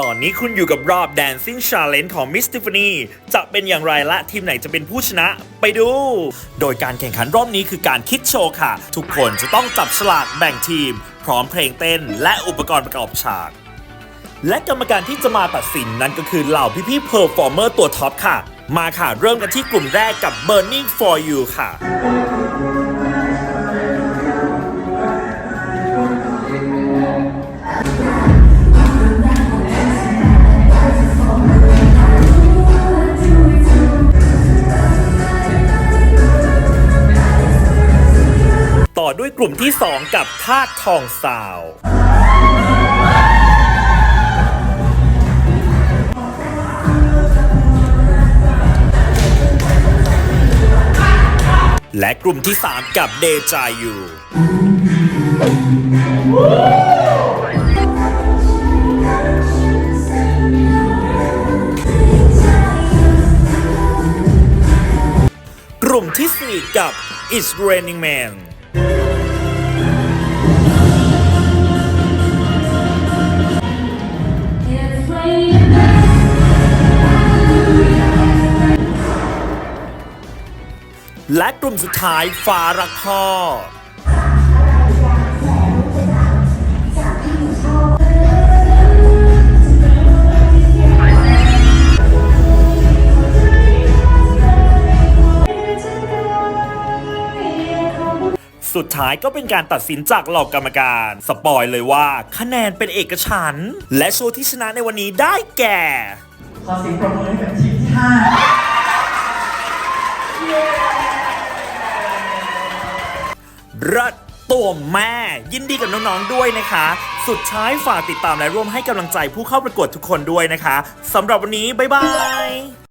ตอนนี้คุณอยู่กับรอบ Dancing Challenge ของ Miss Tiffany จะเป็นอย่างไรและทีมไหนจะเป็นผู้ชนะไปดู โดยการแข่งขันรอบนี้คือการคิดโชว์ค่ะ ทุกคนจะต้องจับฉลากแบ่งทีม พร้อมเพลงเต้น และอุปกรณ์ประกอบฉาก และกรรมการที่จะมาตัดสินนั่นก็คือเหล่าพี่ๆเพอร์ฟอร์เมอร์ตัวท็อปค่ะ มาค่ะเริ่มกันที่กลุ่มแรกกับ Burning for You ค่ะ ด้วยกลุ่มที่ 2 กับธาตุทองสาวและกลุ่มที่ 3 กับเดจายูกลุ่มที่ 4 กับ It's Raining Man และกลุ่มสุดท้ายฟ้ารักพ่อสุดท้ายก็เป็นการตัดสินจากเหล่ากรรมการ สปอยเลยว่าคะแนนเป็นเอกฉันท์และโชว์ที่ชนะในวันนี้ได้แก่ ขอเสียงปรบมือให้กับทีมที่ห้า รัดตัวแม่ ยินดีกับน้องๆด้วยนะคะ สุดท้ายฝากติดตามและร่วมให้กำลังใจผู้เข้าประกวดทุกคนด้วยนะคะสำหรับวันนี้ บ๊ายบาย